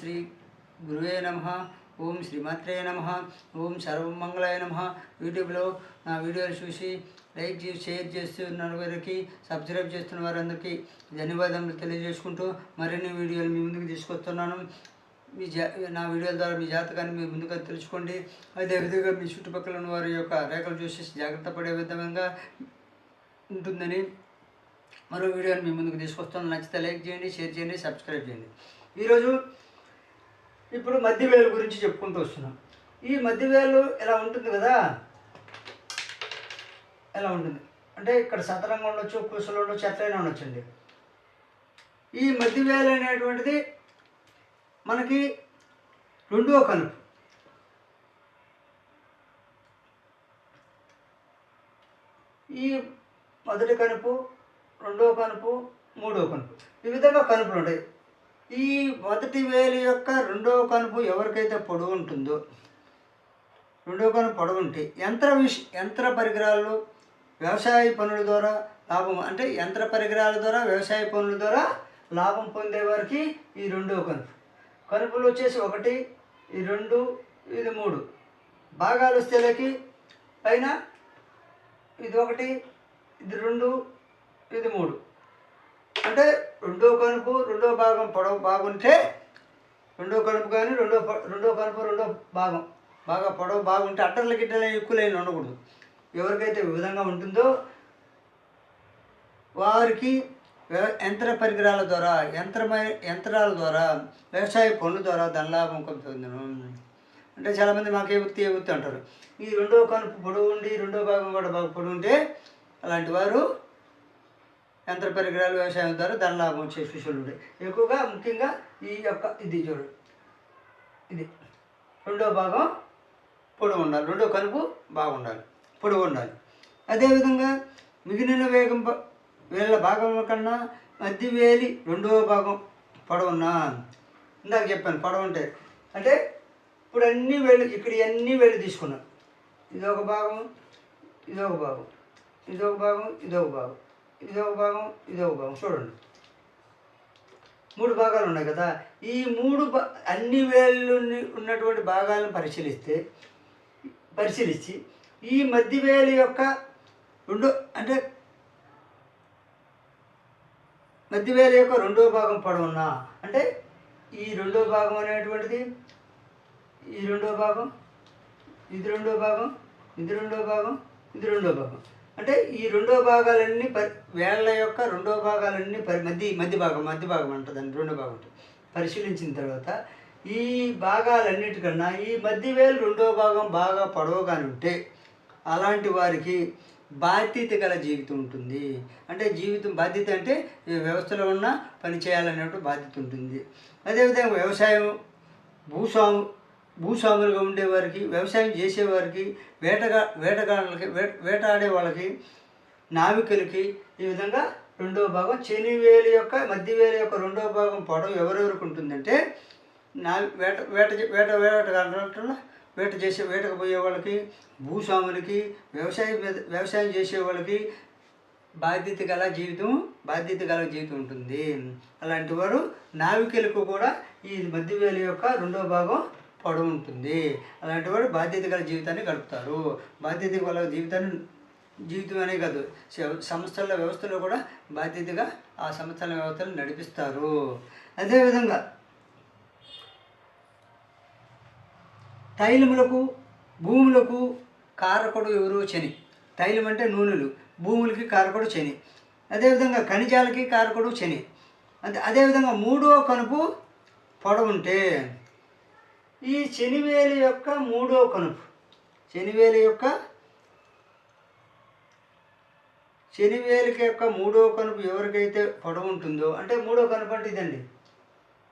శ్రీ గురువే నమ. ఓం శ్రీమాత్రే నమ. ఓం సర్వమంగళాయ నమ. యూట్యూబ్లో నా వీడియోలు చూసి లైక్ చేసి షేర్ చేస్తున్న వారికి సబ్స్క్రైబ్ చేస్తున్న వారందరికీ ధన్యవాదములు తెలియజేసుకుంటూ మరిన్ని వీడియోలు మీ ముందుకు తీసుకొస్తున్నాను. మీ జా నా వీడియోల ద్వారా మీ జాతకాన్ని మీ ముందుగా తెలుసుకోండి. అదేవిధంగా మీ చుట్టుపక్కల ఉన్న వారి యొక్క రేఖలు చూసి జాగ్రత్త పడే విధంగా ఉంటుందని మరో వీడియోని మీ ముందుకు తీసుకొస్తాను నచ్చితే లైక్ చేయండి షేర్ చేయండి సబ్స్క్రైబ్ చేయండి. ఈరోజు ఇప్పుడు మధ్యవేలు గురించి చెప్పుకుంటూ వస్తున్నాం. ఈ మధ్యవేలు ఎలా ఉంటుంది కదా? ఎలా ఉంటుంది? అంటే ఇక్కడ సతరంగం ఉండొచ్చు కుసలు ఉండొచ్చు ఎట్లయినా ఉండొచ్చండి. ఈ మధ్యవేలు అనేటువంటిది మనకి రెండో కనుపు ఈ మొదటి కనుపు రెండో కనుపు మూడో కనుపు ఈ విధంగా కనుపులు ఉంటాయి. ఈ మొదటి వేలు యొక్క రెండవ కనుపు ఎవరికైతే పొడవు ఉంటుందో రెండవ కనుపు పొడవు ఉంటే యంత్ర విష యంత్ర పరికరాలు వ్యవసాయ పనుల ద్వారా లాభం అంటే యంత్ర పరికరాల ద్వారా వ్యవసాయ పనుల ద్వారా లాభం పొందే వారికి ఈ రెండవ కనుపు. కనుపులు వచ్చేసి ఒకటి ఈ రెండు ఇది మూడు. భాగాలు వస్తేలకి పైన ఇది ఒకటి ఇది రెండు ఇది మూడు. అంటే రెండో కనుపు రెండో భాగం పొడవు బాగుంటే రెండో కనుపు కానీ రెండో ప- రెండో కనుపు రెండో భాగం. బాగా పొడవు బాగుంటే అట్టర్ల గిట్టలు ఎక్కువ ఉండకూడదు. ఎవరికైతే విధంగా ఉంటుందో వారికి వ్య- యంత్ర పరికరాల ద్వారా యంత్రమై యంత్రాల ద్వారా వ్యవసాయ పనుల ద్వారా ధనలాభం పొందును అంటే చాలామంది మాకు ఏ వృత్తి ఏ వృత్తి అంటారు. ఈ రెండో కనుపు పొడవు ఉండి రెండో భాగం కూడా బాగా పొడవు ఉంటే అలాంటి వారు యంత్ర పరికరాలు వ్యవసాయం ద్వారా ధనలాభం వచ్చే శిష్యులు ఎక్కువగా ముఖ్యంగా ఈ యొక్క ఇది చూడు. ఇది. రెండో భాగం పొడవు ఉండాలి. రెండో కలుపు బాగుండాలి. పొడవు ఉండాలి. అదేవిధంగా మిగిలిన వేగం వేళ్ళ భాగం కన్నా మధ్య వేలి రెండవ భాగం పొడవున్నా ఇందాక చెప్పాను పొడవు ఉంటే అంటే ఇప్పుడు అన్ని వేళ్ళు ఇక్కడ అన్ని వేళ్ళు తీసుకున్నాను ఇది ఒక భాగం ఇది ఒక భాగం ఇదొక భాగం ఇది ఒక భాగం. ఇది ఒక భాగం ఇది ఒక భాగం. చూడండి. మూడు భాగాలు ఉన్నాయి కదా. ఈ మూడు భా- అన్ని వేళ్ళు ఉన్నటువంటి భాగాలను పరిశీలిస్తే పరిశీలించి ఈ మధ్య వేలు యొక్క రెండో అంటే మధ్య వేలు యొక్క రెండో భాగం పొడవున్న అంటే ఈ రెండో భాగం అనేటువంటిది ఈ రెండో భాగం ఇది రెండో భాగం ఇది రెండో భాగం ఇది రెండో భాగం. అంటే ఈ రెండో భాగాలన్నీ పరి వేళ్ళ యొక్క రెండో భాగాలన్నీ పరి మధ్య మధ్య భాగం మధ్య భాగం అంటుందండి రెండో భాగం ఉంటుంది పరిశీలించిన తర్వాత ఈ భాగాలన్నిటికన్నా ఈ మధ్య వేలు రెండో భాగం బాగా పొడవుగానే ఉంటే అలాంటి వారికి బాధ్యత గల జీవితం ఉంటుంది. అంటే జీవితం బాధ్యత అంటే వ్యవస్థలో ఉన్న పని చేయాలనేటువంటి బాధ్యత ఉంటుంది. అదేవిధంగా వ్యవసాయం భూస్వాము భూస్వాములుగా ఉండేవారికి వ్యవసాయం చేసేవారికి వేటగా వేటగాళ్ళకి వేటాడే వాళ్ళకి నావికులకి ఈ విధంగా రెండో భాగం చెనివేలు యొక్క మధ్యవేలు యొక్క రెండో భాగం పొడవు ఎవరెవరికి ఉంటుందంటే నా వేట వేట వేట వేటగాళ్ళ వేట చేసే వేటకు పోయే వాళ్ళకి భూస్వాములకి వ్యవసాయం మీద వ్యవసాయం చేసే వాళ్ళకి బాధ్యత గల జీవితం బాధ్యత గల జీవితం ఉంటుంది. అలాంటి వారు నావికులకు కూడా ఈ మధ్యవేలు యొక్క రెండో భాగం పొడవు ఉంటుంది అలాంటి వాడు బాధ్యత గల జీవితాన్ని గడుపుతారు బాధ్యత గల జీవితాన్ని జీవితం అనే కాదు సంస్థల వ్యవస్థలో కూడా బాధ్యతగా ఆ సంస్థల వ్యవస్థలు నడిపిస్తారు. అదేవిధంగా తైలములకు భూములకు కారకుడు ఎవరు? శని. తైలం అంటే నూనెలు. భూములకి కారకుడు శని. అదేవిధంగా ఖనిజాలకి కారకుడు శని. అంటే అదేవిధంగా మూడో కనుపు పొడవు ఉంటే ఈ శనివేలి యొక్క మూడో కనుపు. శనివేలి యొక్క శనివేలికి యొక్క మూడో కనుపు ఎవరికైతే పొడవు ఉంటుందో అంటే మూడో కనుపు అంటే ఇదండి.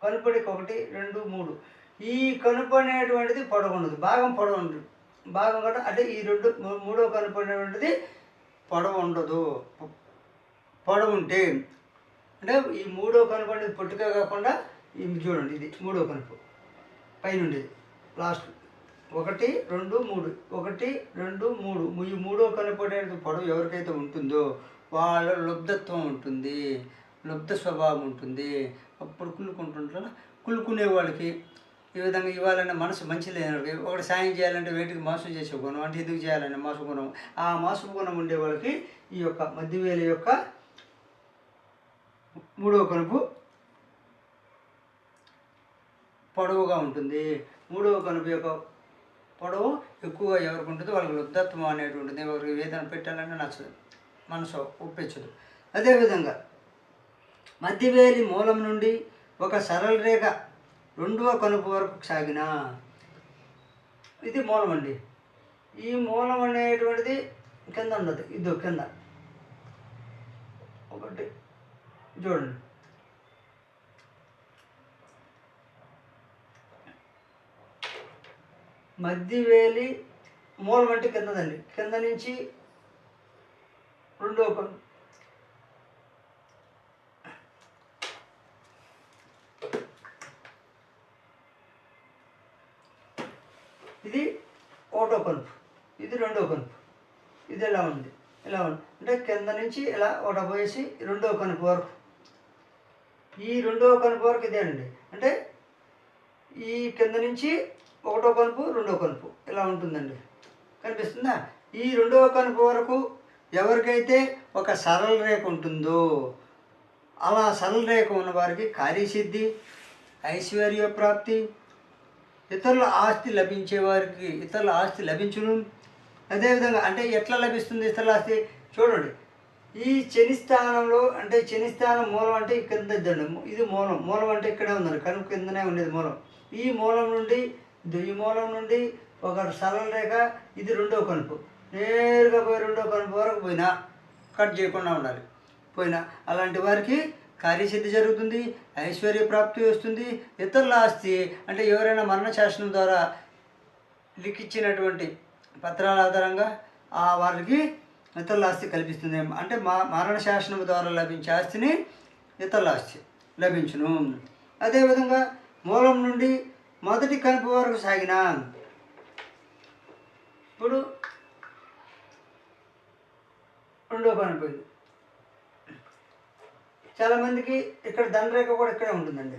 కనుపడికి ఒకటి రెండు మూడు. ఈ కనుపు అనేటువంటిది పొడవు ఉండదు. భాగం పొడవు ఉండదు భాగం కూడా అంటే ఈ రెండు మూడో కనుపు అనేటువంటిది పొడవు ఉండదు. పొడవు ఉంటే అంటే ఈ మూడో కనుపు అనేది పొట్టిగా కాకుండా ఇది చూడండి ఇది మూడో కనుపు. పైన లాస్ట్. ఒకటి రెండు మూడు. ఒకటి రెండు మూడు. ఈ మూడో కనుపు పొడవు ఎవరికైతే ఉంటుందో వాళ్ళ లుబ్ధత్వం ఉంటుంది. లుబ్ధ స్వభావం ఉంటుంది. అప్పుడు కుళ్ళుకుంటుంటారు. కులుకునే వాళ్ళకి ఈ విధంగా ఇవ్వాలనే మనసు మంచి లేని ఒకటి సాయం చేయాలంటే వేటికి మాసం చేసే గుణం. అంటే ఎందుకు చేయాలని మాసు గుణం? ఆ మాసు గుణం ఉండే వాళ్ళకి ఈ యొక్క మధ్యవేల యొక్క మూడవ కనుపు పొడవుగా ఉంటుంది. మూడవ కనుపు యొక్క పొడవు ఎక్కువగా ఎవరికి ఉంటుందో వాళ్ళకి వృద్ధత్వం అనేటువంటిది ఎవరికి వేదన పెట్టాలంటే నచ్చదు. మనసు ఒప్పించదు. అదేవిధంగా మధ్యవేలి మూలం నుండి ఒక సరళ రేఖ రెండవ కనుపు వరకు సాగిన ఇది మూలం అండి. ఈ మూలం అనేటువంటిది కింద ఉండదు ఇది కింద. ఒకటి. చూడండి. మధ్యవేలి మూలం అంటే కిందదండి కింద నుంచి రెండో కను ఇది ఒకటో కనుపు ఇది రెండో కనుపు ఇది ఎలా ఉంది? ఇలా ఉంది? అంటే కింద నుంచి ఇలా ఒకట పోయేసి రెండో కనుపు వరకు. ఈ రెండో కనుపు వరకు ఇదేనండి. అంటే ఈ కింద నుంచి ఒకటో కనుపు రెండో కనుపు ఇలా ఉంటుందండి? కనిపిస్తుందా? ఈ రెండవ కనుపు వరకు ఎవరికైతే ఒక సరళ రేఖ ఉంటుందో అలా సరళ రేఖ ఉన్న వారికి కార్యసిద్ధి ఐశ్వర్య ప్రాప్తి ఇతరుల ఆస్తి లభించే వారికి ఇతరుల ఆస్తి లభించును. అదేవిధంగా అంటే ఎట్లా లభిస్తుంది ఇతరుల ఆస్తి? చూడండి. ఈ శనిస్థానంలో అంటే శనిస్థానం మూలం అంటే కింద ఇద్దండి ఇది మూలం. మూలం అంటే ఇక్కడే ఉందండి. కనుక కిందనే ఉండేది మూలం. ఈ మూలం నుండి ఈ మూలం నుండి ఒక సరళ రేఖ ఇది రెండో కనుపు. నేరుగా పోయి రెండో కనుపు వరకు పోయినా కట్ చేయకుండా ఉండాలి. పోయినా అలాంటి వారికి కార్యసిద్ధి జరుగుతుంది ఐశ్వర్య ప్రాప్తి వస్తుంది ఇతరుల ఆస్తి అంటే ఎవరైనా మరణ శాసనం ద్వారా లిఖించినటువంటి పత్రాల ఆధారంగా ఆ వారికి ఇతరుల ఆస్తి కల్పిస్తుంది. అంటే మా మరణ శాసనం ద్వారా లభించే ఆస్తిని ఇతరుల ఆస్తి లభించును. అదేవిధంగా మూలం నుండి మొదటి కనుపు వరకు సాగిన. ఇప్పుడు రెండో కనుపు ఇది చాలామందికి ఇక్కడ దండరేఖ కూడా ఇక్కడే ఉంటుందండి.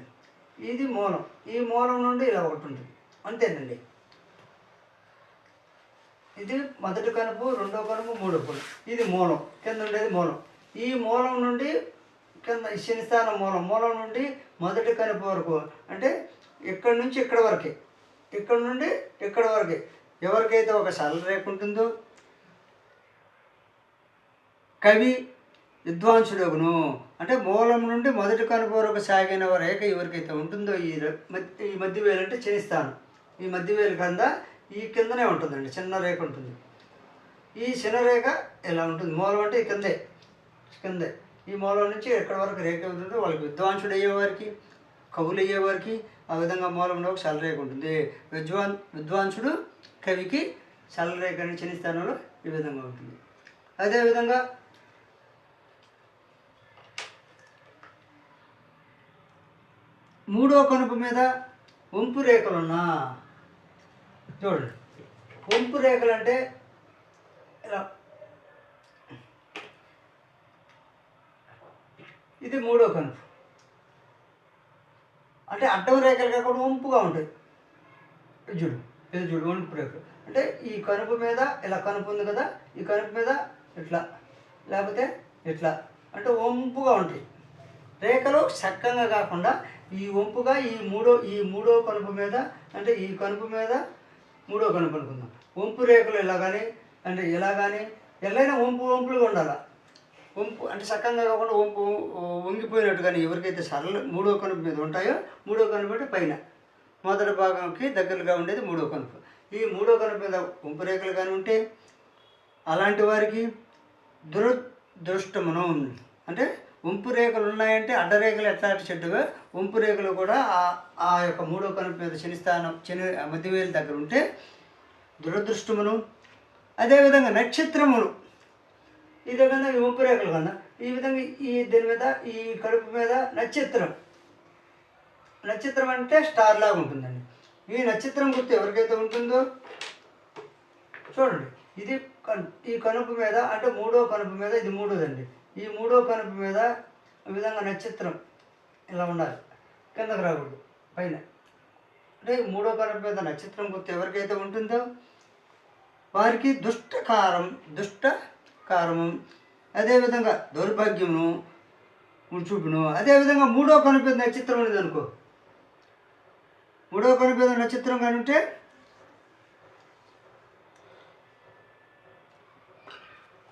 ఇది మూలం. ఈ మూలం నుండి ఇలా ఒకటి ఉంటుంది. అంతేనండి. ఇది మొదటి కనుపు రెండో కనుపు మూడో కనుపు ఇది మూలం. కింద ఉండేది మూలం. ఈ మూలం నుండి కింద ఈ శనిస్థానం మూలం. మూలం నుండి మొదటి కనుపు వరకు. అంటే ఇక్కడ నుంచి ఇక్కడ వరకే? ఇక్కడ నుండి ఇక్కడ వరకే. ఎవరికైతే ఒక సరళ రేఖ ఉంటుందో కవి విద్వాంసుడగును. అంటే మూలం నుండి మొదటి కనుపు వరకు సాగిన రేఖ ఎవరికైతే ఉంటుందో ఈ మధ్య- ఈ మధ్యవేలు అంటే శనిస్థానం ఈ మధ్యవేలు కింద ఈ కిందనే ఉంటుందండి చిన్న రేఖ ఉంటుంది. ఈ చిన్న రేఖ ఇలా ఉంటుంది? మూలం అంటే ఈ కిందే కిందే. ఈ మూలం నుంచి ఎక్కడి వరకు రేఖ ఉంటుందో వాళ్ళకి విద్వాంసుడు అయ్యేవారికి కవులు అయ్యేవారికి ఆ విధంగా మూలంలో ఒక సలరేఖ ఉంటుంది. విద్వాన్ విద్వాంసుడు కవికి సలరేఖ అనే చిన్న స్థానంలో ఈ విధంగా ఉంటుంది. అదేవిధంగా మూడో కనుపు మీద వంపు రేఖలున్నా. చూడండి. వంపు రేఖలు అంటే ఇలా ఇది మూడో కనుపు. అంటే అడ్డం రేఖలు కాకుండా వంపుగా ఉంటాయి. చూడు ఇది చూడు వంపు రేఖలు. అంటే ఈ కనుపు మీద ఇలా కనుపు ఉంది కదా ఈ కనుపు మీద ఇట్లా లేకపోతే ఇట్లా. అంటే వంపుగా ఉంటాయి. రేఖలు చక్కగా కాకుండా ఈ వంపుగా ఈ మూడో ఈ మూడో కనుపు మీద అంటే ఈ కనుపు మీద మూడో కనుపు అనుకుందాం. వంపు రేఖలు ఇలా కానీ అంటే ఇలా కానీ ఎల్లైనా వంపు వంపులుగా ఉండాలి? వంపు అంటే సక్కంగా కాకుండా వంపు వంగిపోయినట్టు కానీ ఎవరికైతే సరళ మూడో కనుపు మీద ఉంటాయో మూడో కనుపు అంటే పైన. మొదటి భాగంకి దగ్గరగా ఉండేది మూడో కనుపు. ఈ మూడో కనుపు మీద వంపు రేఖలు కానీ ఉంటే అలాంటి వారికి దురదృష్టమును అంటే వంపు రేఖలు ఉన్నాయంటే అడ్డరేఖలు ఎట్లాంటి చెట్టుగా వంపు రేఖలు కూడా ఆ- ఆ యొక్క మూడో కనుపు మీద శనిస్థానం శని మధ్యవేలు దగ్గర ఉంటే దురదృష్టమును అదేవిధంగా నక్షత్రములు ఇదే విధంగా ఈ వంపు కన్నా ఈ విధంగా ఈ దీని మీద ఈ కడుపు మీద నక్షత్రం. నక్షత్రం అంటే స్టార్ లాగా ఉంటుందండి. ఈ నక్షత్రం గుర్తు ఎవరికైతే ఉంటుందో చూడండి. ఇది ఈ కనుపు మీద అంటే మూడో కనుపు మీద ఇది మూడోదండి. ఈ మూడో కనుపు మీద ఈ విధంగా నక్షత్రం ఇలా ఉండాలి. కిందకు రాకూడదు పైన. అంటే మూడో కనుపు మీద నక్షత్రం గుర్తు ఎవరికైతే ఉంటుందో వారికి దుష్టకారం కారము అదేవిధంగా దౌర్భాగ్యమును చూపును. అదేవిధంగా మూడో కనుక నక్షత్రం అనేది అనుకో. మూడో కనుక నక్షత్రం కానీ ఉంటే?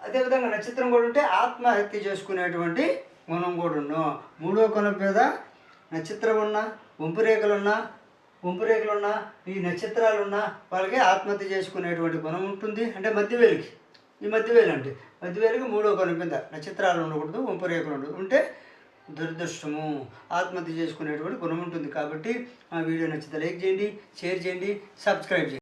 అదేవిధంగా నక్షత్రం కూడా ఉంటే ఆత్మహత్య చేసుకునేటువంటి గుణం కూడా ఉన్నాం. మూడో కొన నక్షత్రం ఉన్నా వంపు రేఖలు ఉన్నా వంపు ఈ నక్షత్రాలు ఉన్నా వాళ్ళకి ఆత్మహత్య చేసుకునేటువంటి గుణం ఉంటుంది. అంటే మధ్యవేలికి. ఈ మధ్యవేలు అంటే మధ్యవేలికి మూడో కొన కింద నక్షత్రాలు ఉండకూడదు వంపు రేఖలు ఉండదు ఉంటే దురదృష్టము ఆత్మహత్య చేసుకునేటువంటి గుణం ఉంటుంది కాబట్టి ఆ వీడియో నచ్చితే లైక్ చేయండి షేర్ చేయండి సబ్స్క్రైబ్ చేయండి.